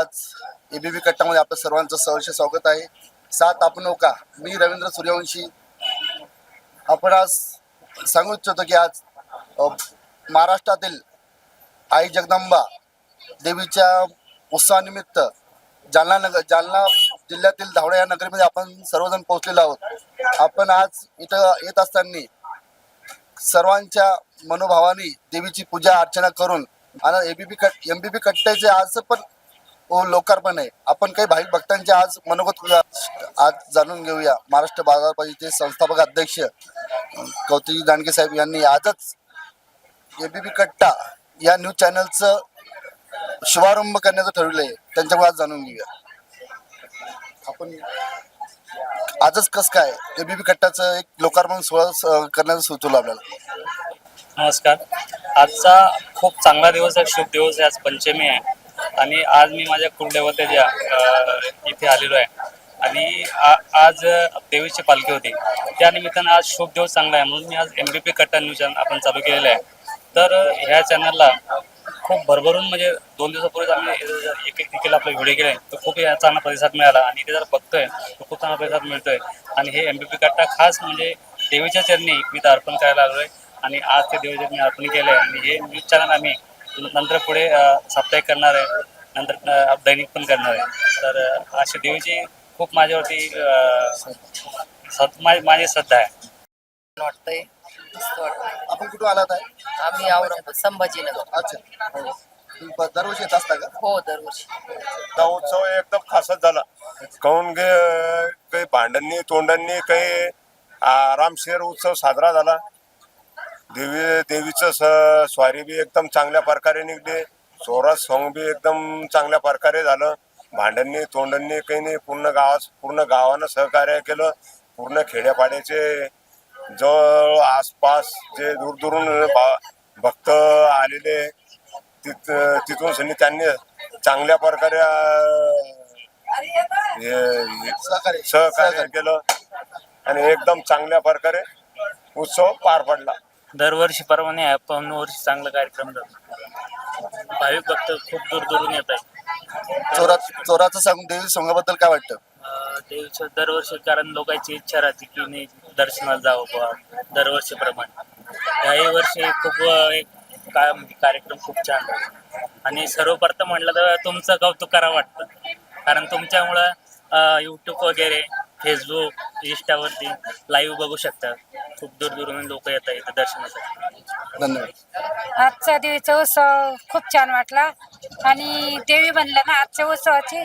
आज एबीबी कट्टामध्ये आपलं सर्वांचं सहर्ष स्वागत आहे. सात आपण हो मी रवींद्र सूर्यवंशी. आपण आज सांगू इच्छितो की आज महाराष्ट्रातील आई जगदंबा देवीच्या उत्सवानिमित्त जालना नगर जालना जिल्ह्यातील धावडा या नगरीमध्ये आपण सर्वजण पोहोचलेलो आहोत. आपण आज इथं येत असताना सर्वांच्या मनोभावाने देवीची पूजा अर्चना करून आणि एबीपी कट एमबीपी कट्ट्याचे आज पण हो, लोकार्पण आहे. आपण काही भाविक भक्तांचे आज मनोगत आज जाणून घेऊया. महाराष्ट्र बाजार परिषदेचे संस्थापक अध्यक्ष कौतिक दांडगे साहेब यांनी आजच एबीपी कट्टा या न्यूज चॅनलचं शुभारंभ करण्याचं ठरवलं आहे त्यांच्याकडून आज जाणून घेऊया. आपण आजच कसं काय एबीपी कट्टाचं एक लोकार्पण सोहळा करण्याचं सुचवलं आपल्याला? नमस्कार. आजचा खूप चांगला दिवस आहे शुभ दिवस आहे. आज पंचमी आहे. आणि आज मी माझ्या कुलदेवतेच्या अ, इथे आलेलो आहे. आणि आ- आज देवीची पालखी होती. त्या निमित्तानं आज शुभ दिवस चांगला आहे. म्हणून मी आज M B P Katta news channel आपण चालू केलेलं आहे. तर ह्या चॅनलला खूप भरभरून म्हणजे दोन दिवसापूर्वीच आम्ही एक एक देखील आपला व्हिडिओ केले तर खूप चांगला प्रतिसाद मिळाला. आणि ते जर बघतोय तर खूप चांगला प्रतिसाद मिळतोय. आणि हे एम बी पी कट्टा खास म्हणजे देवीच्या चरणी मी तर अर्पण करायला आलो आहे आणि आज ते देवीच्या मी अर्पण आहे आणि हे न्यूज चॅनल आम्ही नंतर पुढे साप्ताहिक करणार आहे. नंतर दैनिक पण करणार आहे. तर अशी देवीची खूप माझ्यावरती माझी श्रद्धा आहे. वाटतंय. आपण कुठून आलात आहे? आम्ही औरंगाबाद संभाजीनगर. अच्छा. हो. दरवर्षी येत असता का? हो दरवर्षी. हा उत्सव एकदम खासच झाला. काहून काही भांडणनी तोंडांनी काही आरामशीर उत्सव साजरा झाला? देवी देवीचं स स्वारी बी एकदम चांगल्या प्रकारे निघली. सोरा सॉंग बी एकदम चांगल्या प्रकारे झालं. भांडणनी तोंडांनी काही नाही पूर्ण गावास पूर्ण गावानं सहकार्य केलं. पूर्ण खेड्यापाड्याचे जवळ आसपास जे दूरदूरून भा- भक्त आलेले तिथ तिथून सनी त्यांनी चांगल्या प्रकारे हे- सहकार्य केलं. आणि एकदम चांगल्या प्रकारे उत्सव पार पडला. दरवर्षीप्रमाणे आपण वर्षी चांगला कार्यक्रम झाला. भाविक भक्त खूप दूर दूरून येत आहे चोरा चोराचं सांगून देवी सोंगाबद्दल काय वाटतं? अं, देवीचं दरवर्षी कारण लोकांची इच्छा राहते की नाही दर्शनाला जावं बुवा दरवर्षीप्रमाणे. याही वर्षी खूप अं, एक काय म्हणजे कार्यक्रम खूप छान झाला. आणि सर्वप्रथम म्हटलं तर तुमचं कौतुक करावं वाटतं. कारण तुमच्यामुळं यूट्यूब वगैरे फेसबुक इंस्टावरती लाईव्ह बघू शकतात खूप दूर दूरून लोक येतात इथं दर्शनासाठी. धन्यवाद. आजचा देवीचा उत्सव खूप छान वाटला. आणि देवी बनल्या ना आजच्या उत्सवाची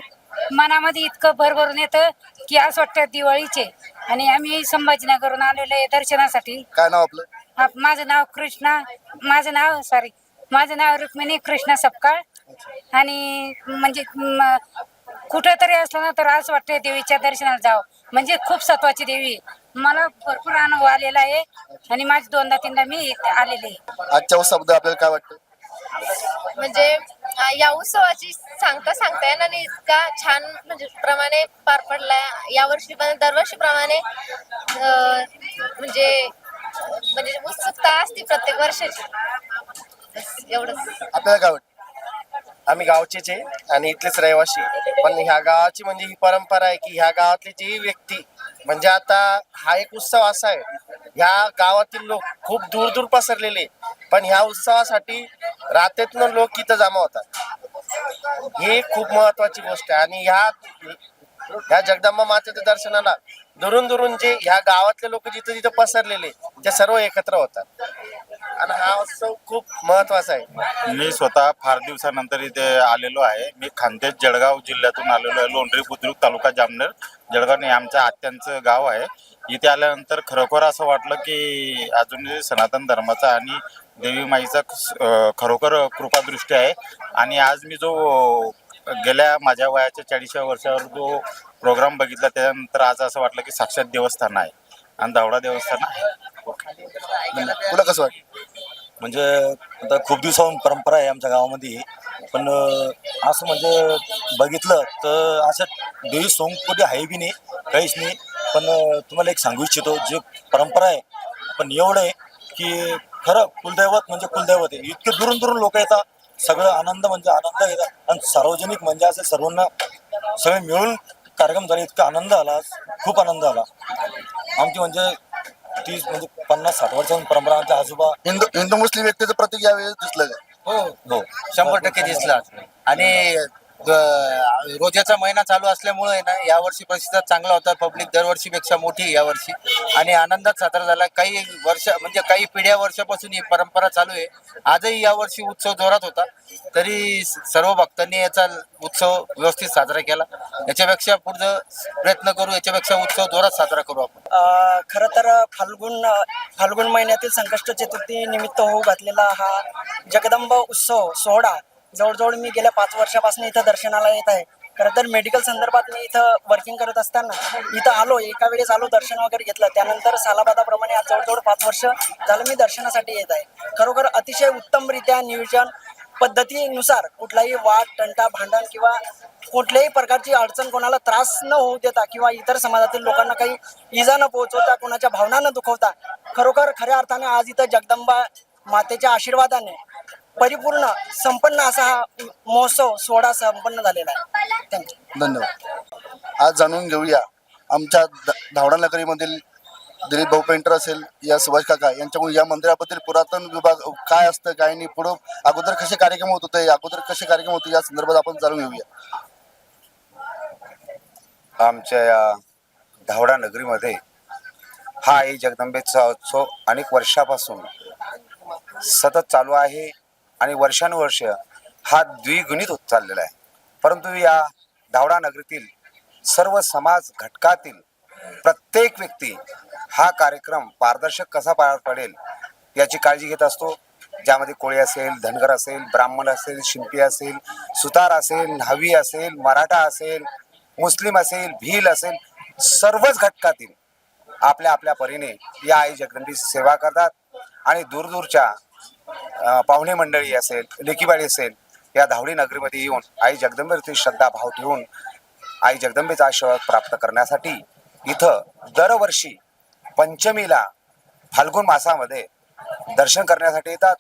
मनामध्ये इतकं भरभरून येतं की असं वाटतं दिवाळीचे. आणि आम्ही संभाजीनगरहून आलेलो आहे दर्शनासाठी. काय नाव आपलं? आप- माझं नाव कृष्णा माझं नाव सॉरी माझं नाव रुक्मिणी कृष्णा सपकाळ. आणि म्हणजे म, कुठं तरी असलं ना तर असं वाटतं देवीच्या दर्शनाला जावं. म्हणजे खूप सत्वाची देवी आहे. मला भरपूर अनुभव आलेला आहे आणि माझी दोनदा तीनदा मी इथे आलेली आहे. आजच्या उत्सवाबद्दल आपल्याला काय वाटतं? म्हणजे अ, या उत्सवाची सांगता सांगता येणार नाही. इतका छान म्हणजे प्रमाणे पार पडलाय. या वर्षी पण दरवर्षी प्रमाणे म्हणजे म्हणजे उत्सुकता असते प्रत्येक वर्षाची. बस एवढंच. आपल्याला काय वाटतं? आम्ही गावचेच आहे आणि इथलेच रहिवासी आहे. पण ह्या गावाची म्हणजे ही परंपरा आहे की ह्या गावातली जी व्यक्ती म्हणजे आता हा एक उत्सव असा आहे. ह्या गावातील लोक खूप दूर दूर पसरलेले पण ह्या उत्सवासाठी रात्रीतनं लोक इथं जमा होतात. ही खूप महत्वाची गोष्ट आहे. आणि ह्या ह्या जगदंबा मातेच्या दर्शनाला दुरून दुरून जे ह्या गावातले लोक जिथं जिथं पसरलेले ते सर्व एकत्र होतात. आणि हा उत्सव खूप महत्त्वाचा आहे. मी स्वतः फार दिवसानंतर इथे आलेलो आहे. मी खानदेश जळगाव जिल्ह्यातून आलेलो आहे लोंढरी बुद्रुक तालुका जामनेर. जळगाव हे आमच्या आत्यांचं गाव आहे. इथे आल्यानंतर खरोखर असं वाटलं की अजून सनातन धर्माचा आणि देवी माईचा खरोखर कृपादृष्टी आहे. आणि आज मी जो गेल्या माझ्या वयाच्या चाळीसव्या वर्षावर जो प्रोग्राम बघितला त्यानंतर आज असं वाटलं की साक्षात देवस्थान आहे आणि दावडा देवस्थान आहे. तुला कसं वाटतं म्हणजे आता खूप दिवसाहून परंपरा आहे आमच्या गावामध्ये पण असं म्हणजे बघितलं तर असं देवी सोंग कुठे आहे बी नाही काहीच नाही पण तुम्हाला एक सांगू इच्छितो जे परंपरा आहे पण एवढं आहे की खरं कुलदैवत म्हणजे कुलदैवत आहे. इतके दुरून दुरून लोक येतात सगळं आनंद म्हणजे आनंद घेतात. आणि सार्वजनिक म्हणजे असे सर्वांना सगळे मिळून कार्यक्रम झाले इतका आनंद आला. खूप आनंद आला. आमची म्हणजे तीस म्हणजे पन्नास साठ वर्षांची परंपरा आमच्या आजोबा हिंदू हिंदू मुस्लिम व्यक्तीचं प्रतीक यावेळेस दिसलं हो हो. शंभर टक्के दिसला आणि रोजाचा महिना चालू असल्यामुळे ना यावर्षी प्रतिसाद चांगला होता. पब्लिक दरवर्षीपेक्षा मोठी यावर्षी आणि आनंदात साजरा झाला. काही वर्ष म्हणजे काही पिढ्या वर्षापासून ही परंपरा चालू आहे. आजही यावर्षी उत्सव जोरात होता. तरी सर्व भक्तांनी याचा उत्सव व्यवस्थित साजरा केला. याच्यापेक्षा पुढचं प्रयत्न करू याच्यापेक्षा उत्सव जोरात साजरा करू आपण. खरं तर फाल्गुन फाल्गुन महिन्यातील संकष्ट चतुर्थी निमित्त होऊ घातलेला हा जगदंब उत्सव सोहळा जवळजवळ मी गेल्या पाच वर्षापासून इथं दर्शनाला येत आहे. खरं तर मेडिकल संदर्भात मी इथं वर्किंग करत असताना इथं आलो एका वेळेस आलो दर्शन वगैरे घेतलं. त्यानंतर सालाबादाप्रमाणे आज जवळजवळ पाच वर्ष झालं मी दर्शनासाठी येत आहे. खरोखर अतिशय उत्तमरित्या नियोजन पद्धतीनुसार कुठलाही वाद टंटा भांडण किंवा कुठल्याही प्रकारची अडचण कोणाला त्रास न होऊ देता किंवा इतर समाजातील लोकांना काही इजा न पोहोचवता कोणाच्या भावना न दुखवता खरोखर खऱ्या अर्थाने आज इथं जगदंबा मातेच्या आशीर्वादाने परिपूर्ण संपन्न असा हा महोत्सव सोहळा संपन्न झालेला आहे. थँक्यू धन्यवाद. आज जाणून घेऊया आमच्या धावडा नगरीमधील दिलीप भाऊ पेंटर असेल या सुभाष काका यांच्याकडून या मंदिराबद्दल पुरातन विभाग काय असतं काय नाही पुढं अगोदर कसे कार्यक्रम होत होते अगोदर कसे कार्यक्रम होते या संदर्भात आपण जाणून घेऊया. आमच्या या धावडा नगरीमध्ये हा आई जगदंबेचा उत्सव अनेक वर्षापासून सतत चालू आहे. आणि वर्षानुवर्ष हा द्विगुणित होत चाललेला आहे. परंतु या धावडा नगरीतील सर्व समाज घटकातील प्रत्येक व्यक्ती हा कार्यक्रम पारदर्शक कसा पार पडेल याची काळजी घेत असतो. ज्यामध्ये कोळी असेल धनगर असेल ब्राह्मण असेल शिंपी असेल सुतार असेल न्हावी असेल मराठा असेल मुस्लिम असेल भील असेल सर्वच घटकातील आपल्या आपल्या परीने या आई जगदंबीची सेवा करतात. आणि दूरदूरच्या पाहुणे मंडळी असेल लेकीबाळी असेल या धावडी नगरीमध्ये येऊन आई जगदंबेवरती श्रद्धा भाव ठेवून आई जगदंबेचा आशीर्वाद प्राप्त करण्यासाठी इथं दरवर्षी पंचमीला फाल्गुन मासामध्ये दर्शन करण्यासाठी येतात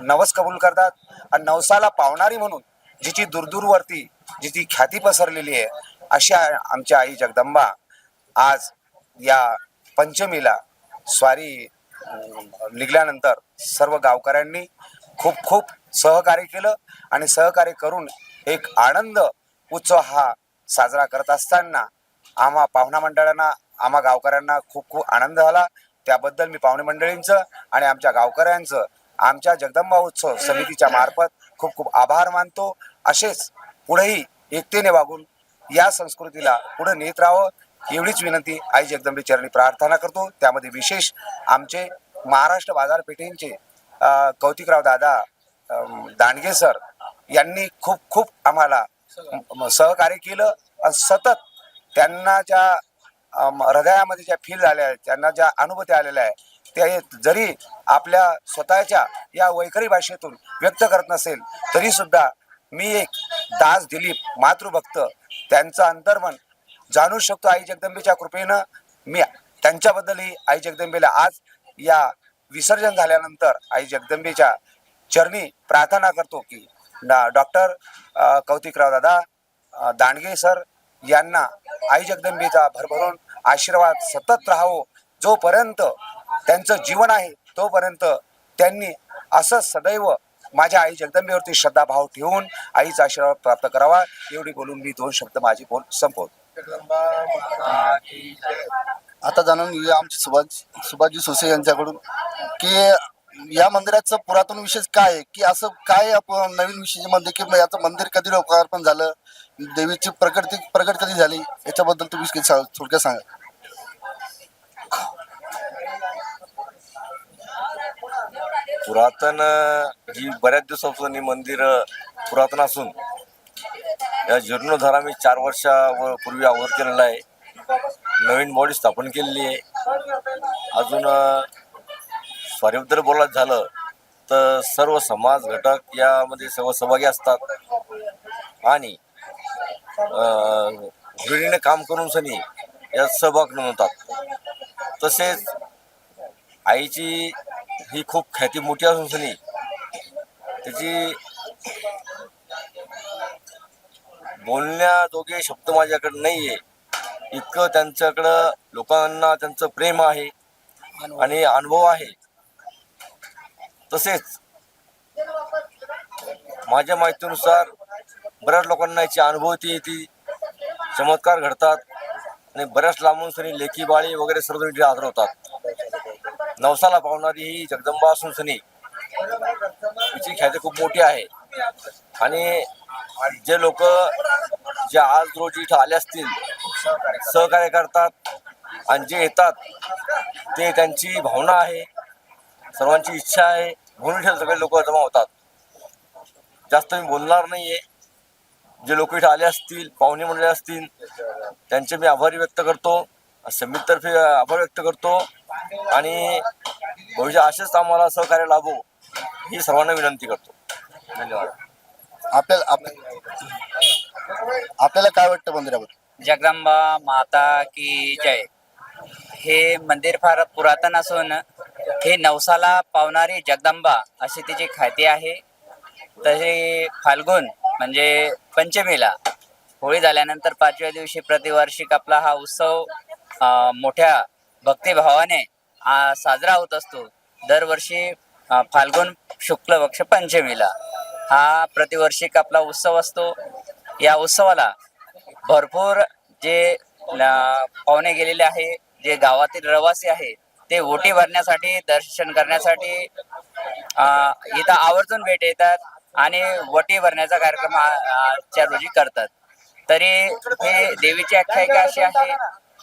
नवस कबूल करतात आणि नवसाला पावणारी म्हणून जिची दूरदूरवरती जिची ख्याती पसरलेली आहे अशी आमच्या आई जगदंबा आज या पंचमीला स्वारी निघल्यानंतर सर्व गावकऱ्यांनी खूप खूप सहकार्य केलं आणि सहकार्य करून एक आनंद उत्सव हा साजरा करत असताना आम्हा पाहुणा मंडळांना आम्हा गावकऱ्यांना खूप खूप आनंद झाला. त्याबद्दल मी पाहुणे मंडळींचं आणि आमच्या गावकऱ्यांचं आमच्या जगदंबा उत्सव समितीच्या मार्फत खूप खूप आभार मानतो. असेच पुढेही एकतेने वागून या संस्कृतीला पुढे नेत राहावं. एवढीच विनंती आई जगदंबे चरणी प्रार्थना करतो. त्यामध्ये विशेष आमचे महाराष्ट्र बाजारपेठेंचे कौतिकराव दादा दांडगे सर यांनी खूप खूप आम्हाला सहकार्य केलं. आणि सतत त्यांना ज्या हृदयामध्ये ज्या फील झाल्या आहेत त्यांना ज्या अनुभूती आलेल्या आहेत ते जरी आपल्या स्वतःच्या या वैखरी भाषेतून व्यक्त करत नसेल तरी सुद्धा मी एक दास दिलीप मातृभक्त त्यांचं अंतर्मन जाणू शकतो आई जगदंबेच्या कृपेनं. मी त्यांच्याबद्दलही आई जगदंबेला आज या विसर्जन झाल्यानंतर आई जगदंबेच्या चरणी प्रार्थना करतो की डॉक्टर कौतिकराव दादा दांडगे सर यांना आई जगदंबेचा भरभरून आशीर्वाद सतत राहावो. जोपर्यंत त्यांचं जीवन आहे तोपर्यंत त्यांनी असं सदैव माझ्या आई जगदंबेवरती श्रद्धाभाव ठेवून आईचा आशीर्वाद प्राप्त करावा. एवढी बोलून मी दोन शब्द माझी बोल संपवतो. आता जाणून घेऊया आमचे सुभाष सुभाषजी सुसे यांच्याकडून की या मंदिराचं पुरातन विशेष काय आहे? की असं काय आपण नवीन विशेष म्हणजे की याचं मंदिर कधी लोकार्पण झालं? देवीची प्रकट प्रकट कधी झाली? याच्याबद्दल तुम्ही सांग- थोडक्यात सांगा. पुरातन ही बऱ्याच दिवसापासून ही मंदिर पुरातन असून या जीर्णोद्धार मी चार वर्षापूर्वी आवर केलेला आहे. नवीन बॉडी स्थापन केलेली आहे. अजून स्वारीबद्दल बोलायचं झालं तर सर्व समाज घटक यामध्ये सर्व सहभागी असतात. आणि घृणीने काम करून सनी यात सहभाग नोंदवतात. तसेच आईची ही खूप ख्याती मोठी असून सनी त्याची बोलण्याजोगे शब्द माझ्याकडे नाहीये. इतकं त्यांच्याकडं लोकांना त्यांचं प्रेम आहे आणि अनुभव आहे. तसेच माझ्या माहितीनुसार बऱ्याच लोकांना याची अनुभवती येते. चमत्कार घडतात आणि बऱ्याच लांबून सनी लेखी बाळी वगैरे सर्व इथे हजर होतात. नवसाला पावणारी ही जगदंबा असून सनी तिची ख्याती खूप मोठी आहे. आणि जे लोक जे आज रोजी इथं आले असतील सहकार्य करतात आणि जे येतात ते त्यांची भावना आहे सर्वांची इच्छा आहे म्हणून इथे सगळे लोक जमा होतात. जास्त मी बोलणार नाहीये. जे लोक इथे आले असतील पाहुणे मंडळी असतील त्यांचे मी आभारी व्यक्त करतो. समितीतर्फे आभार व्यक्त करतो. आणि भविष्य असेच आम्हाला सहकार्य लाभो ही सर्वांना विनंती करतो. धन्यवाद. आपल्याला आप- आपल्याला काय वाटतं मंदिराबद्दल? जगदंबा माता की जय? हे मंदिर फार पुरातन असून हे नवसाला पावणारी जगदंबा अशी तिची ख्याती आहे. तसे फाल्गुन म्हणजे पंचमीला होळी झाल्यानंतर पाचव्या दिवशी प्रतिवार्षिक आपला हा उत्सव मोठ्या भक्तिभावाने आ, साजरा होत असतो. दरवर्षी फाल्गुन शुक्ल पक्ष पंचमीला. हा प्रतिवर्षी आपला उत्सव असतो. या उत्सवाला भरपूर जे पाहुणे गेलेले आहे जे गावातील रहिवासी आहे ते ओटी भरण्यासाठी दर्शन करण्यासाठी अं, इथं आवर्जून भेट येतात आणि वटी भरण्याचा कार्यक्रम आजच्या रोजी करतात. तरी हे देवीची आख्यायिका अशी आहे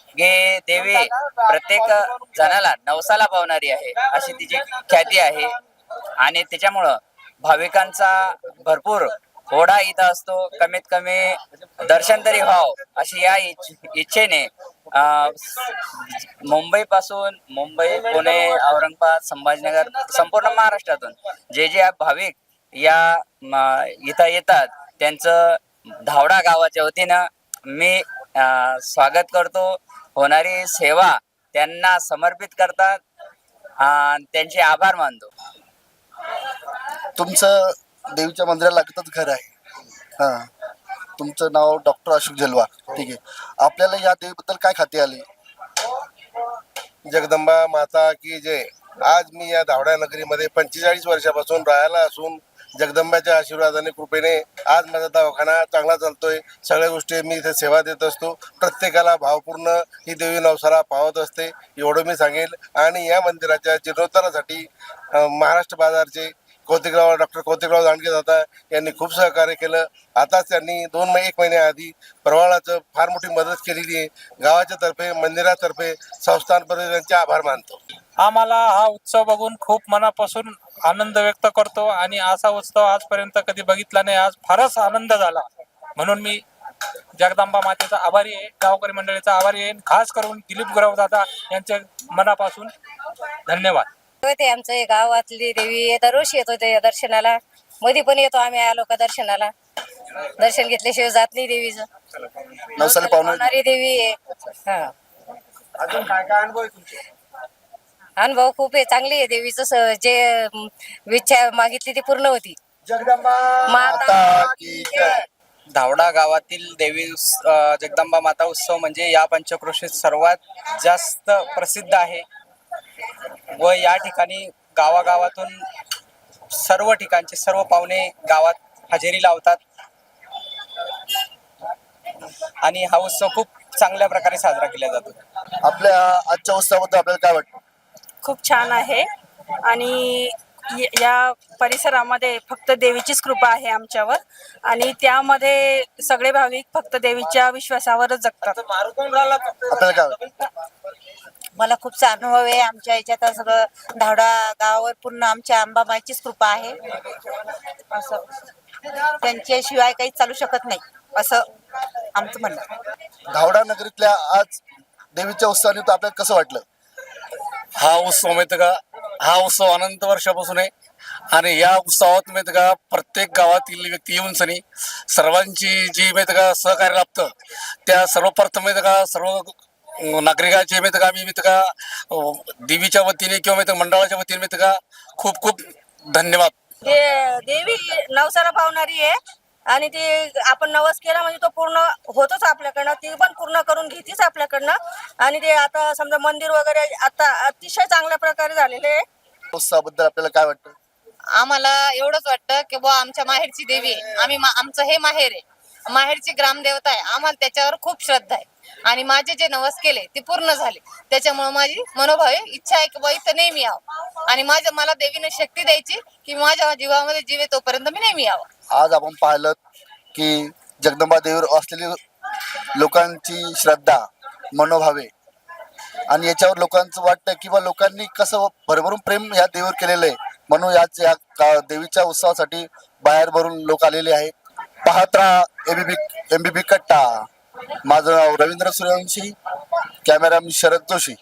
की देवी प्रत्येक जणाला नवसाला पावणारी आहे अशी तिची ख्याती आहे. आणि त्याच्यामुळं भाविकांचा भरपूर होडा इथं असतो. कमीत कमी दर्शन तरी व्हाव अशी या इच्छेने मुंबई पासून मुंबई पुणे औरंगाबाद संभाजीनगर संपूर्ण महाराष्ट्रातून जे जे भाविक या इथं येतात त्यांचं धावडा गावाच्या वतीनं मी अं, स्वागत करतो. होणारी सेवा त्यांना समर्पित करतात. त्यांचे आभार मानतो. तुमचं देवीच्या मंदिराला लागतच घर आहे. हां. तुमचं नाव डॉक्टर अशोक झेलवा ठीक आहे. आपल्याला या देवीबद्दल काय खाती आली? जगदंबा माता की जय. आज मी या धावड्या नगरीमध्ये पंचेचाळीस वर्षापासून राहायला असून जगदंबाच्या आशीर्वादाने कृपेने आज माझा दवाखाना चांगला चालतोय. सगळ्या गोष्टी मी इथे सेवा देत असतो. प्रत्येकाला भावपूर्ण ही देवी नवसाला पावत असते. एवढं मी सांगेल. आणि या मंदिराच्या जीर्णोद्धारासाठी अं, महाराष्ट्र बाजारचे कौतिकराव डॉक्टर कौतिकराव दांडगे दादा यांनी खूप सहकार्य केलं. आताच त्यांनी दोन मै एक महिन्याआधी प्रवाळाचं फार मोठी मदत केलेली आहे. गावाच्या तर्फे मंदिरातर्फे संस्थांपर्यंत त्यांचे आभार मानतो. आम्हाला हा उत्सव बघून खूप मनापासून आनंद व्यक्त करतो आणि असा उत्सव आजपर्यंत कधी बघितला नाही. आज फारच आनंद झाला. म्हणून मी जगदंबा मातेचा आभारी आहे गावकरी मंडळीचा आभारी आहे. खास करून दिलीप गुरव दादा यांच्या मनापासून धन्यवाद. ते आमचं हे गावातली देवी दरवर्षी येतो ते दर्शनाला. मध्ये पण येतो आम्ही आलो का दर्शनाला. दर्शन घेतल्याशिवाय जात नाही देवीचं. नवसाला पावणारी पावणारी देवी आहे. हा. अजून काय काय अनुभव आहे तुमचे? अनुभव खूप आहे. चांगली आहे देवीचं स- जे अं, इच्छा मागितली ती पूर्ण होती. जगदंबा माता की जय. धावडा गावातील देवी उस- अ, जगदंबा माता उत्सव म्हणजे या पंचक्रोशीत सर्वात जास्त प्रसिद्ध आहे. व या ठिकाणी गावागावातून सर्व ठिकाणचे सर्व पाहुणे गावात हजेरी लावतात. आणि हा उत्सव खूप चांगल्या प्रकारे साजरा केला जातो. आपल्या आजच्या उत्सवाबद्दल आपल्याला काय वाटतं? खूप छान आहे. आणि य- परिसरामध्ये फक्त देवीचीच कृपा आहे आमच्यावर. आणि त्यामध्ये सगळे भाविक फक्त देवीच्या विश्वासावरच जगतात. आपल्याला काय वाटतं? मला खूप अनुभव आहे. आमच्या याच्यात सगळं धावडा गावावर पूर्ण आमच्या अंबाबाईचीच कृपा आहे. असं. त्यांच्याशिवाय काही चालू शकत नाही. असं आमचं म्हणणं आहे. धावडा नगरीतल्या आज देवीच्या उत्सवानिमित्त आपल्याला कसं वाटलं? हा उत्सव माहिती का? हा उत्सव अनंत वर्षापासून आहे. आणि या उत्सवात माहिती का प्रत्येक गावातील व्यक्ती येऊन सनी सर्वांची जी माहिती का सहकार्य लाभतं त्या सर्वप्रथम माहिती का सर्व नागरिकांचे माहिती का आम्ही माहिती का देवीच्या वतीने किंवा माहिती मंडळाच्या वतीने माहिती का खूप खूप धन्यवाद. दे- देवी नवसाला पावणारी आहे आणि ते आपण नवस केला म्हणजे तो पूर्ण होतोच आपल्याकडनं ती पण पूर्ण करून घेतीच आपल्याकडनं. आणि ते आता समजा मंदिर वगैरे आता अतिशय चांगल्या प्रकारे झालेले आहे. उत्सवाबद्दल आपल्याला काय वाटतं? आम्हाला एवढंच वाटतं की बुवा आमच्या माहेरची देवी आहे. आम्ही मा- आमचं हे माहेर आहे. माहेरची ग्रामदेवता आहे. आम्हाला त्याच्यावर खूप श्रद्धा आहे. आणि माझे जे नवस केले ते पूर्ण झाले. त्याच्यामुळे माझी मनोभावे इच्छा आहे की बाई इथं नेहमी यावं. आणि माझ्या मला देवीने शक्ती द्यायची की माझ्या जीवामध्ये जीवे तोपर्यंत मी नेहमी यावं. आज आपण पाहिलं की जगदंबा देवीवर असलेली लोकांची श्रद्धा मनोभावे आणि याच्यावर लोकांचं वाटतं किंवा लोकांनी कसं भरभरून प्रेम या देवीवर केलेलं आहे. म्हणून याच या का- देवीच्या उत्सवासाठी बाहेर भरून लोक आलेले आहेत. पाहत राहा एबीबी एमबीबी कट्टा. माझं नाव रवींद्र सूर्यवंशी कॅमेरा शरद जोशी.